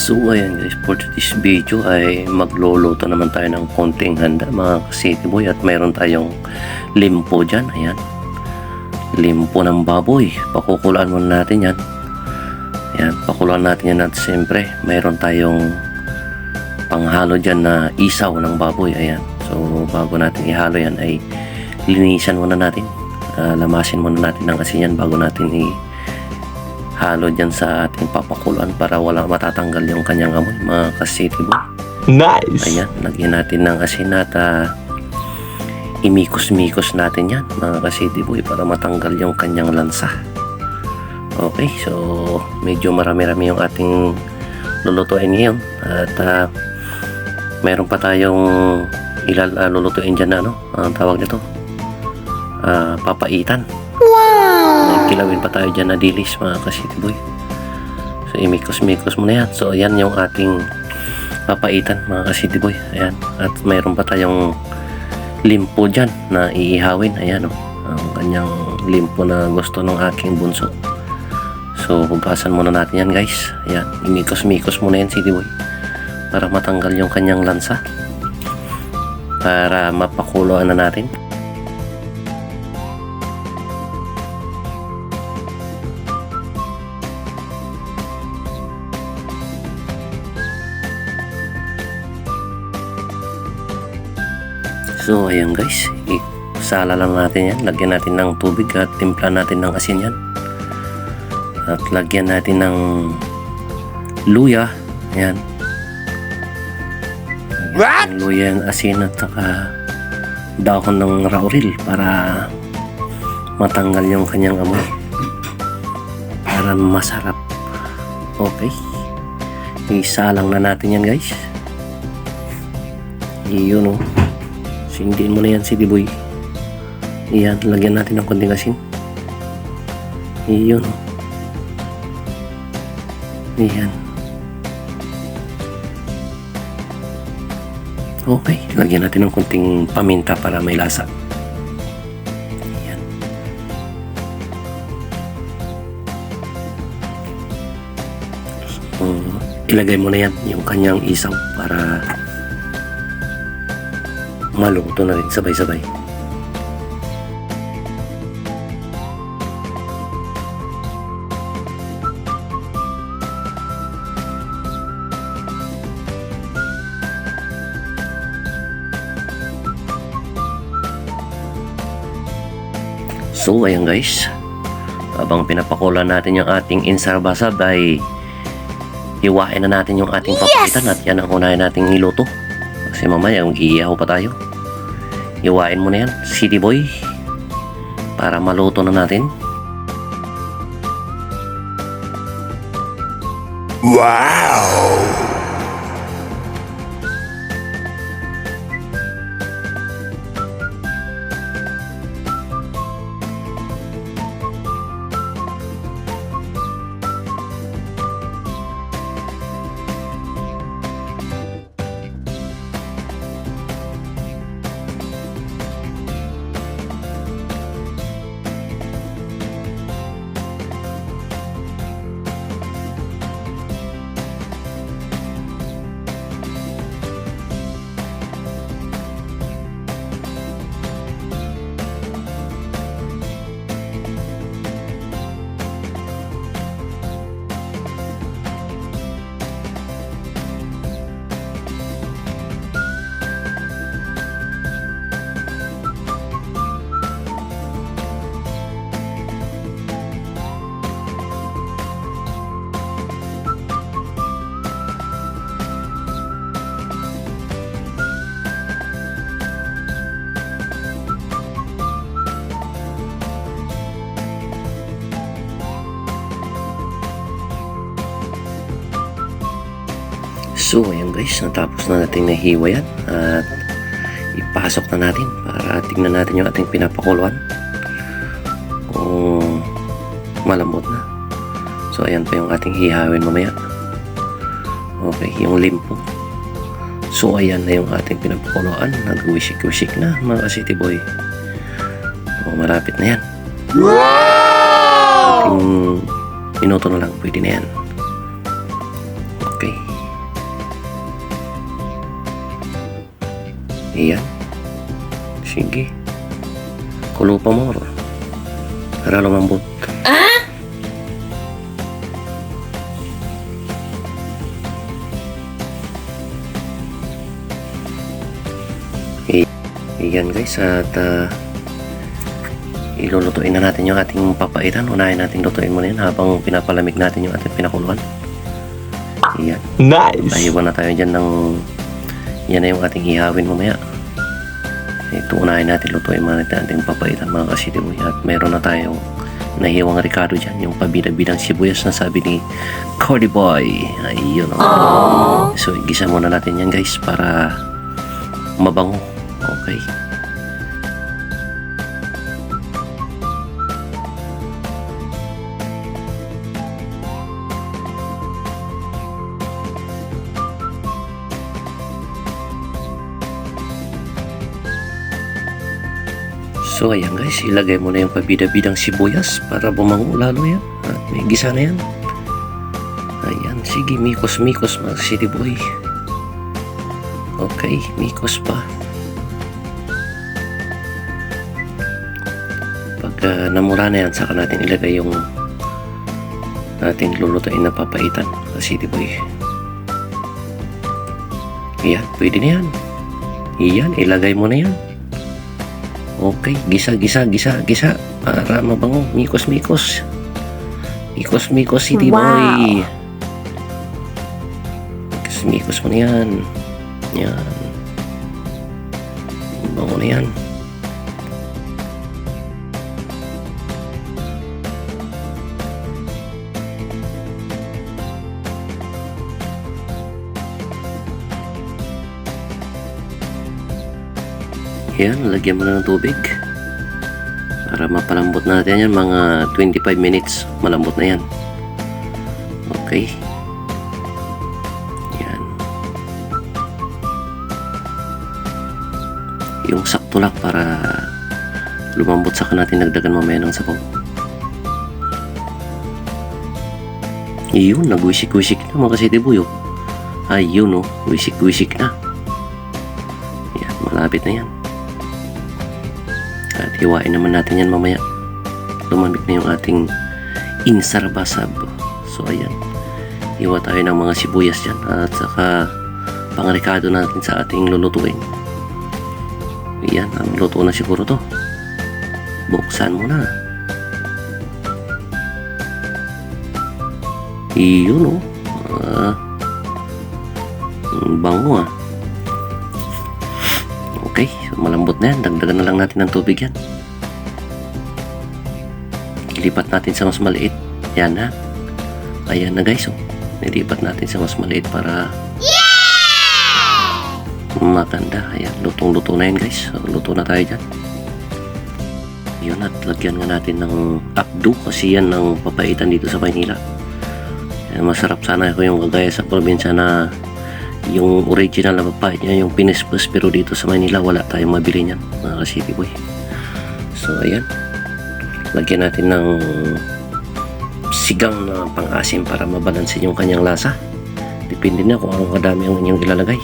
So ayan guys, for this video ay magluluto naman tayo ng konting handa mga city boy at mayroon tayong limpo dyan, ayan. Limpo ng baboy, pakukulaan muna natin yan. Ayan, pakuluan natin yan at siyempre mayroon tayong panghalo dyan na isaw ng baboy, ayan. So bago natin ihalo yan ay linisan muna natin. Ah, lamasin muna natin ng asin yan bago natin i halo dyan sa ating papakuluan para wala matatanggal yung kanyang amoy mga ka-city boy. Nice. Ayan, lagyan natin ng asin at ah, imikos-mikos natin yan mga ka-city boy para matanggal yung kanyang lansa. Okay, so medyo marami-rami yung ating lulutuin ngayon at ah, meron pa tayong ilal ah, lulutuin dyan na ano, ang tawag nito, Ah, papaitan. Kilawin pa tayo dyan na dilis mga ka-city boy. So imikos-mikos mo na yan. So ayan yung ating papaitan mga ka-city boy. Ayan. At mayroon pa tayong limpo dyan na iihawin. Ayan o. Ang kanyang limpo na gusto ng aking bunso. So hugasan muna natin yan guys. Ayan. Imikos-mikos muna yan city boy. Para matanggal yung kanyang lansa. Para mapakuloan na natin. So, ayan guys. Isala lang natin yan. Lagyan natin ng tubig at timpla natin ng asin yan. At lagyan natin ng luya. Ayan. What? Ng luya and asin at saka dahon ng rauril para matanggal yung kanyang amoy. Para masarap. Okay. Isalang na natin yan guys. Iyon oh. Sindiin mo na yan si Diboy. Iyan, lagyan natin ng konting asin. Iyon. Iyan. Okay, lagyan natin ng konting paminta para may lasa. Iyan. So, ilagay mo na yan yung kanyang isaw para maluto na rin sabay-sabay. So, ayan guys. Habang pinapakulan natin yung ating insarbasab ay iwain na natin yung ating papakitan at yan ang unahin nating iluto. Kasi mamaya yung iihaw pa tayo. Iwain mo na yan, city boy. Para maluto na natin. Wow. Guys, natapos na natin nahiwa yan. At ipasok na natin para tingnan natin yung ating pinapakuluan. Kung malambot na. So, ayan pa yung ating hihawin mamaya. Okay, yung limpo. So, ayan na yung ating pinapakuluan. Nag-wisik-wisik na mga city boy. O, malapit na yan. Wow. Ating minuto na lang, pwede na yan. Iyan. Sige. Kulo pa mo. Para lumambot. I- Iyan guys at ah, ilulutuin na natin yung ating papaitan. Unahin natin lutuin muna yan habang pinapalamig natin yung ating pinakuluan. Iyan. Nice. Naiwan na tayo dyan ng yan na yung ating ihawin mamaya. Ito unahin natin lutuin muna natin ating papaitan mga kasitiboy at meron na tayong nahiwang Ricardo dyan yung pabida-bidang sibuyas na sabi ni Cordy Boy. Ayun oh. so igisa muna natin yan guys para mabango. Okay So ayan guys, ilagay mo na yung pabida-bidang sibuyas para bumango lalo yan. At may gisa na yan. Ayan, sige, mikos-mikos mga city boy. Okay, mikos pa. Pag ah, namula na yan, saka natin ilagay yung ating lulutuin na papaitan mga city boy. Ayan, pwede na yan. Iyan, ilagay mo na yan. Okay, gisa, gisa, gisa, gisa. Para mabango. Mikos, mikos. Mikos, mikos, city Wow. boy. Mikos, mikos mo na yan. Yan. Bango na yan. Yan, lagyan mo na ng tubig. Para mapalambot natin yan, mga 25 minutes, malambot na yan. Okay. Yan. Yung sakto lang para lumambot sa natin nagdagan mamaya ng sabaw. Yun, nagwisik-wisik na mga kasitibuyo. Ay, yun oh, wisik-wisik na. Yan, malapit na yan. Hiwain naman natin yan mamaya. Lumamig na yung ating insarbasab. So ayan. Hiwa tayo ng mga sibuyas dyan. At saka pangrikado natin sa ating lulutuin. Ayan. Ang luto na siguro to. Buksan mo na. Iyon oh. Ah. ang bango ah. Okay, malambot na yan. Dagdagan na lang natin ng tubig yan. Ilipat natin sa mas maliit. Yan ha. Ayan na guys. Oh. Nilipat natin sa mas maliit para maganda. Ayan, lutong-luto na yan guys. Luto na tayo dyan. Yun at lagyan nga natin ng abdo kasi yan ang papaitan dito sa Maynila. Ayan, masarap sana ko yung kagaya sa probinsya na yung original na papait niya, yung pinispus pero dito sa Manila wala tayong mabili niyan mga city boy so ayan lagyan natin ng sigang na pang-asim para mabalansin yung kanyang lasa depende na kung anong kadami ang inyong ilalagay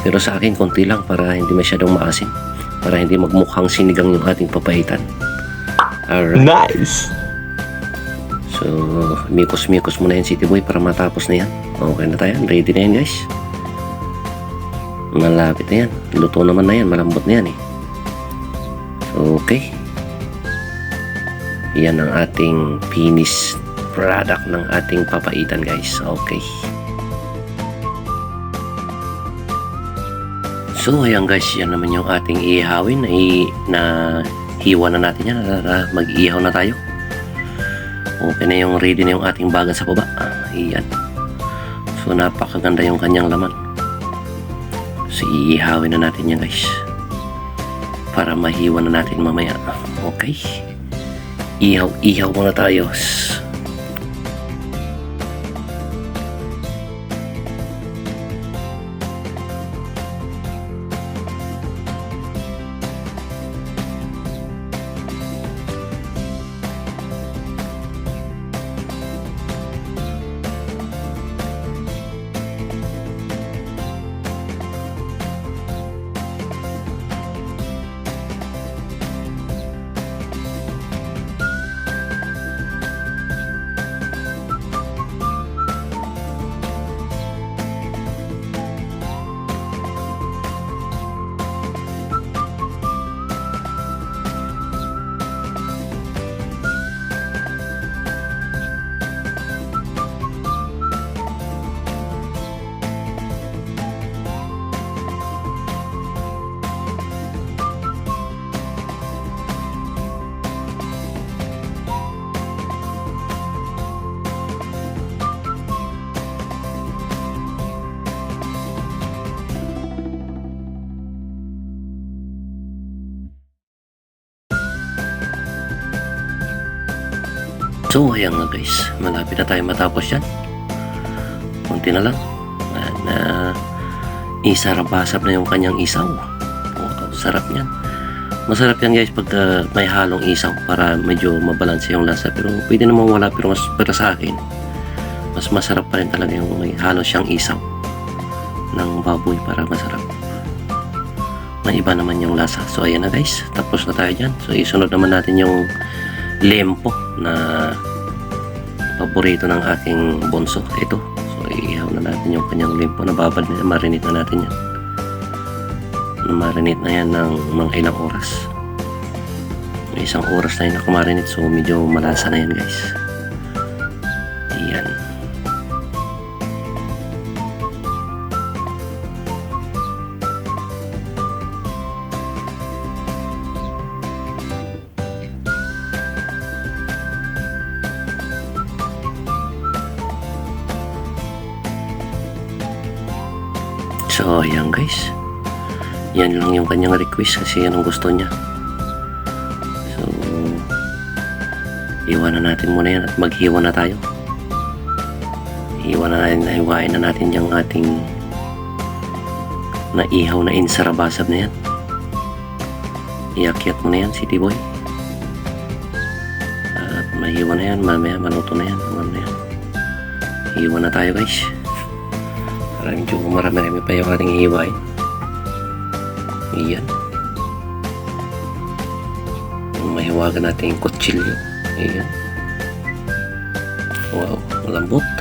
pero sa akin konti lang para hindi masyadong maasim para hindi magmukhang sinigang yung ating papaitan alright Nice. So, mikos-mikos muna yan City Boy para matapos na yan. Okay na tayo. Ready na yan guys. Malapit na yan. Luto naman na yan. Malambot na yan eh. Okay. Yan ang ating finished product ng ating papaitan guys. Okay. So, ayan guys. Yan naman yung ating ihawin i- na hiwa na natin yan. Na- Mag-ihaw na tayo. Okay na yung ready na yung ating bagan sa baba. Iyan. So napakaganda yung kanyang laman. So iihawin na natin yan guys. Para mahiwa na natin mamaya. Okay. Ihaw, ihaw muna tayo. So, ayan nga guys. Malapit na tayo matapos yan. Kunti na lang. At na isarabasap na yung kanyang isaw. Wow, sarap yan. Masarap yan guys pag ah, may halong isaw para medyo mabalanse yung lasa. Pero pwede namang wala pero mas para sa akin. Mas masarap pa rin talaga yung may halo siyang isaw ng baboy para masarap. May iba naman yung lasa. So ayan na guys. Tapos na tayo dyan. So isunod naman natin yung lempo na paborito ng aking bonso. Ito. So ihaw na natin yung kanyang lempo na babad na marinate na natin yan. Marinate na yan ng mga ilang oras. Isang oras na yun na kumarinate so medyo malasa na yan guys. So, ayan guys. Yan lang yung kanyang request kasi yan ang gusto niya. So, iwanan natin muna yan at maghiwa na tayo. Iwan na natin, hiwain na natin yung ating naihaw na insarabasab na yan. Iakyat mo na yan, City Boy. At mahiwa na yan, mamaya maluto na yan. Mamaya. Hiwa na tayo guys. Para medyo marami-rami pa yung ating hiwain. Iyan. Mahiwagan natin yung kutsilyo. Iyan. Wow, malambot.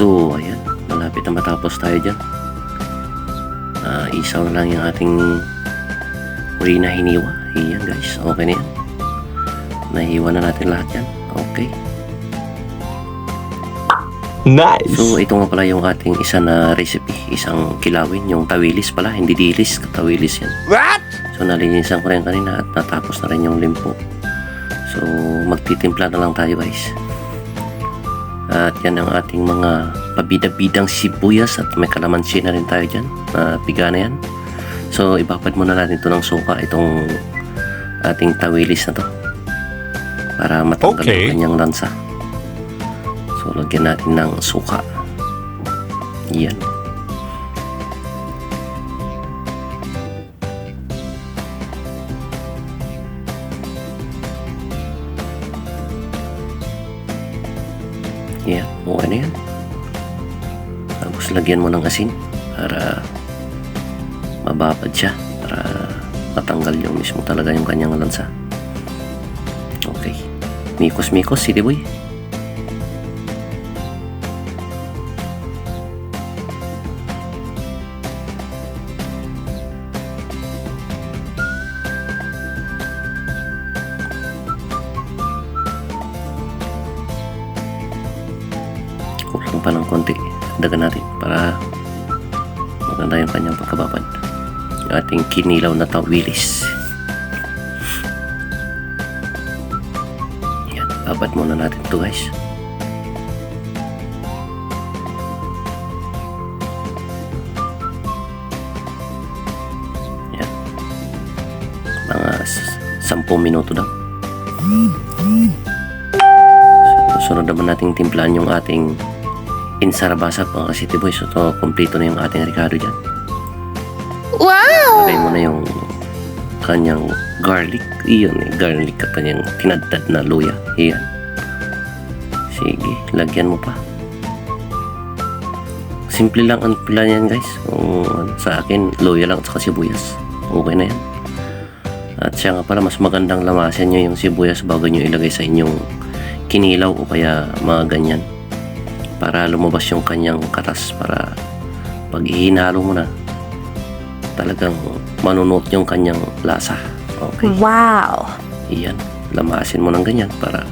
So, ayan. Malapit na matapos tayo dyan. Ah, isaw na lang yung ating huli na hiniwa. Iyan guys. Okay na yan. Nahiwa na natin lahat yan. Okay. Nice. So, ito nga pala yung ating isa na recipe. Isang kilawin. Yung tawilis pala. Hindi dilis. Tawilis yan. What? So, nalinisan ko rin kanina at natapos na rin yung limpo. So, magtitimpla na lang tayo guys. At yan ang ating mga pabida-bidang sibuyas at may kalamansi na rin tayo dyan. Na piga na yan. So, ibabad muna natin ito ng suka. Itong ating tawilis na to. Para matanggal Okay. yung kanyang lansa. So, lagyan natin ng suka. Lagyan mo ng asin para mababad siya. Para matanggal yung mismo talaga yung kanyang lansa. Okay. Mikos-mikos, city boy. Yung kanyang pagkababad. Yung ating kinilaw na tawilis. Yan babad muna natin to guys. Yan. Mga s- 10 minuto daw So, sunod naman nating timplahan yung ating insarabasa mga City Boys. So, to, kompleto na yung ating Ricardo dyan. Wow! Lagay mo na yung kanyang garlic. Iyon eh, garlic at kanyang tinadtad na luya. Iyan. Sige, lagyan mo pa. Simple lang ang plan yan guys. Kung ano, sa akin, luya lang at sibuyas. Okay na yan. At siya nga pala, mas magandang lamasin nyo yung sibuyas bago nyo ilagay sa inyong kinilaw o kaya mga ganyan. Para lumabas yung kanyang katas para pag ihinalo mo na, talagang manunot yung kanyang lasa. Okay. Wow! Iyan, lamasin mo ng ganyan para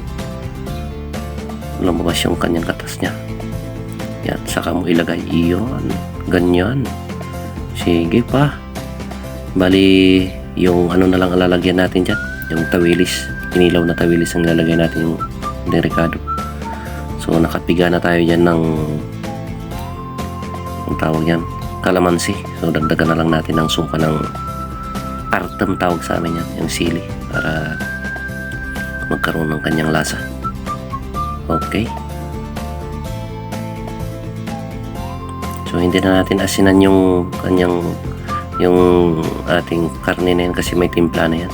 lumabas yung kanyang katas niya. Yan, saka mo ilagay. Iyon, ganyan. Sige pa. Bali, yung ano na lang ang lalagyan natin dyan. Yung tawilis. Kinilaw na tawilis ang lalagay natin yung delikado. So, nakapiga na tayo dyan ng ang tawag yan, kalamansi. So, dagdagan na lang natin ng suka ng artem tawag sa amin yan, yung sili para magkaroon ng kanyang lasa. Okay. So hindi na natin asinan yung kanyang yung ating karne na yan kasi may timpla na yan.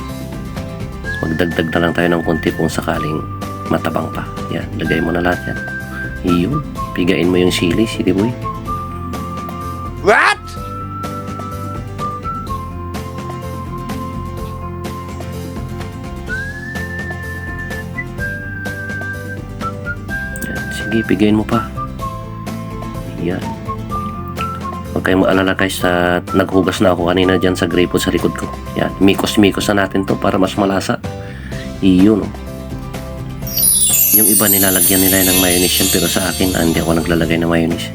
Magdagdag na lang tayo ng konti kung sakaling matabang pa. Yan, lagay mo na lahat yan. Iyon, pigain mo yung sili, sili boy. Sige, mo pa. Yan. Huwag kayong maalala guys sa naghugas na ako kanina dyan sa gripo sa likod ko. Yan, mikos-mikos na natin to para mas malasa. Iyon. oh. Yung iba nilalagyan nila ng mayonnaise yan pero sa akin ah, hindi ako naglalagay ng mayonnaise.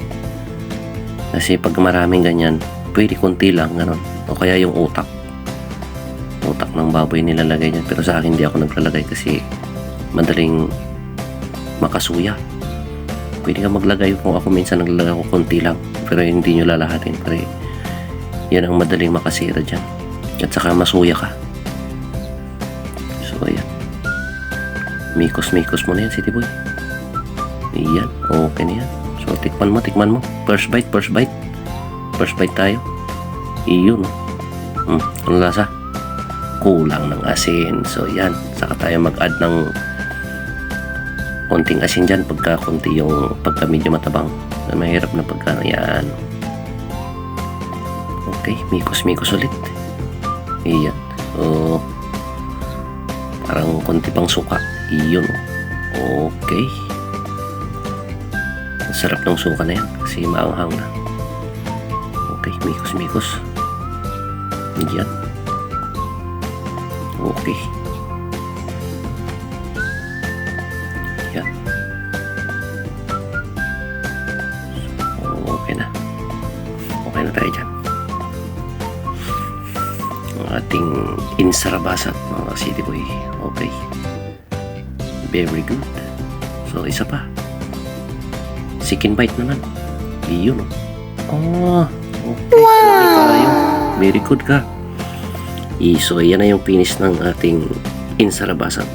Kasi pag maraming ganyan, pwede konti lang ganun. O kaya yung utak. Utak ng baboy nilalagay niyan pero sa akin hindi ako naglalagay kasi madaling makasuya. Pwede ka maglagay kung ako minsan naglalagay ako konti lang pero hindi nyo lalahatin pero yan ang madaling makasira dyan. At saka masuya ka. So ayan. Mikos mikos mo na yan city boy. Iyan okay na yan. So tikman mo tikman mo. First bite first bite. First bite tayo. Iyon hmm, ano lasa. Kulang ng asin. So yan saka tayo mag-add ng konting asin dyan pagka konti yung pagka medyo matabang. Na mahirap na pagka yan. Okay mikos mikos ulit. Iyan. So parang konti pang suka. Iyon. Okay. Ang sarap ng suka na yan kasi maanghang na. Okay mikos mikos yan okay ating insarabasat mga city boy. Okay. Very good. So, isa pa. Chicken bite naman. Iyon. Oh. Okay. Wow. Tayo. Very good ka. I, so, yan na yung finish ng ating insarabasat.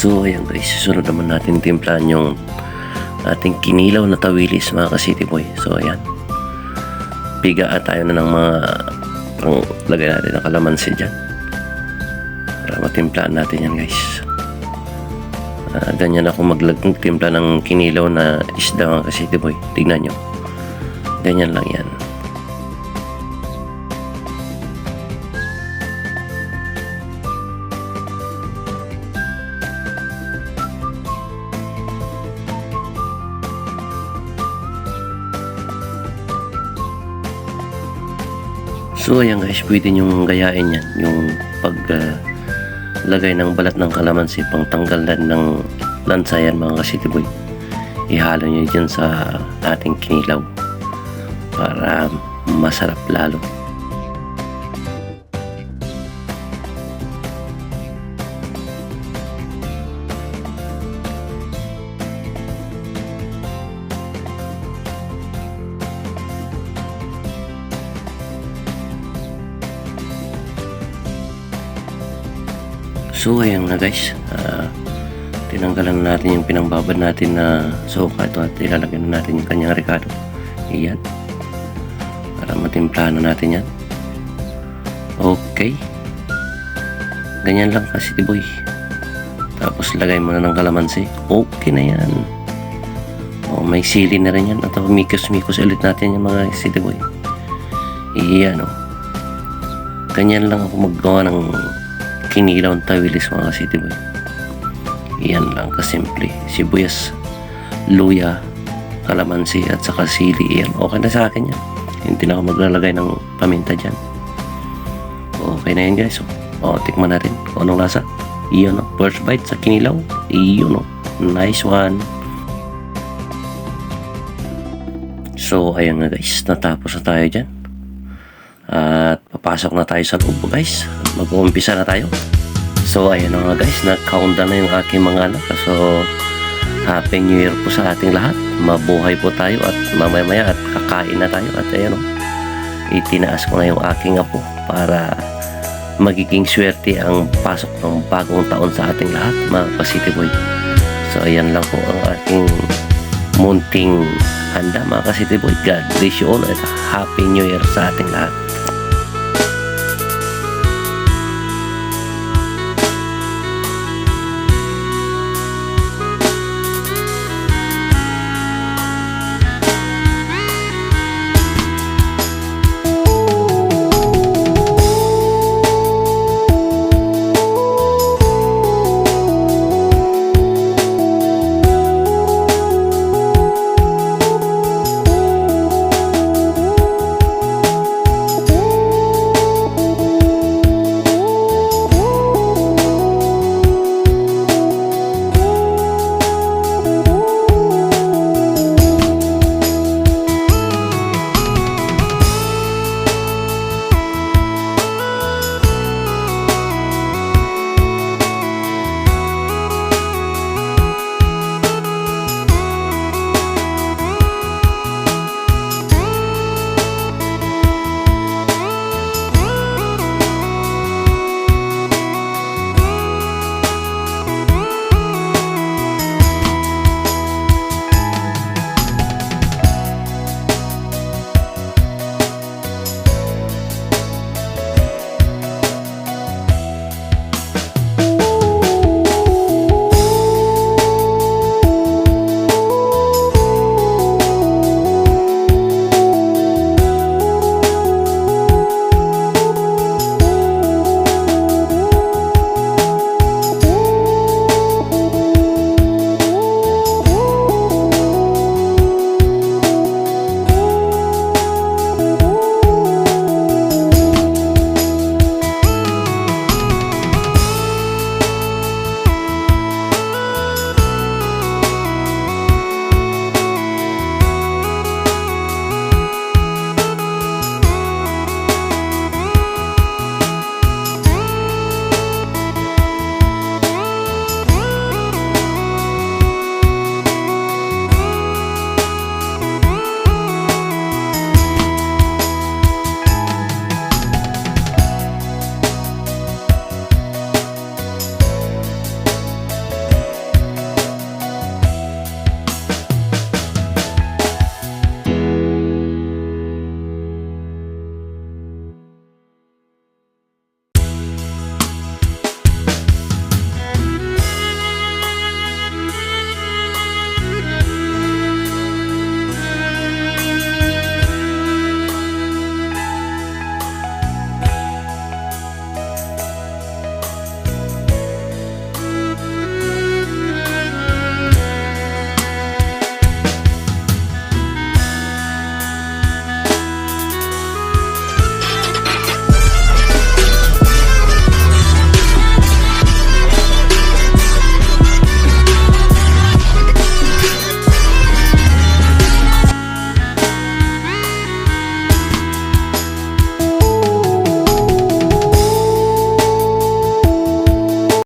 So ayan guys, susunod naman natin timplahan yung ating kinilaw na tawilis mga ka-city boy. So ayan. Pigaan tayo na ng mga pang lagay natin ng kalamansi dyan. Para matimplahan natin yan guys. Ah, ganyan ako magtimpla ng kinilaw na isda mga ka-city boy. Tignan nyo. Ganyan lang yan. So ayan guys, pwede nyong gayain yan. Yung pag ah, lagay ng balat ng kalamansi pang tanggalan ng lansayan mga ka-city boy. Ihalo nyo dyan sa ating kinilaw para masarap lalo. So ayan na guys, Ah, tinanggalan na natin yung pinangbabad natin na suka ito at ilalagay na natin yung kanyang ricado. Iyan. Para matimplahan na natin yan. Okay. Ganyan lang kasi boy. Tapos lagay mo na ng kalamansi. Okay na yan. Oh, may sili na rin yan. At mikos-mikos ulit natin yung mga city boy. Iyan oh. Ganyan lang ako maggawa ng kinilaw ng tawilis mga city boy. Iyan lang kasimple. Sibuyas, luya, kalamansi at saka sili. Iyan. Okay na sa akin yan. Hindi na ako maglalagay ng paminta dyan. Okay na yan guys. O, tikman natin kung anong lasa. Iyon o. First bite sa kinilaw. Iyon o. Nice one. So, ayan nga guys. Natapos na tayo dyan. At papasok na tayo sa loob guys. Mag-uumpisa na tayo. So, ayan na nga guys. Nag-countdown na yung aking mga anak. So, Happy New Year po sa ating lahat. Mabuhay po tayo at mamaya-maya at kakain na tayo. At ayan o. Itinaas ko na yung aking apo para magiging swerte ang pasok ng bagong taon sa ating lahat mga ka-City Boy. So ayan lang po ang ating munting handa mga ka-City Boy. God bless you all at Happy New Year sa ating lahat.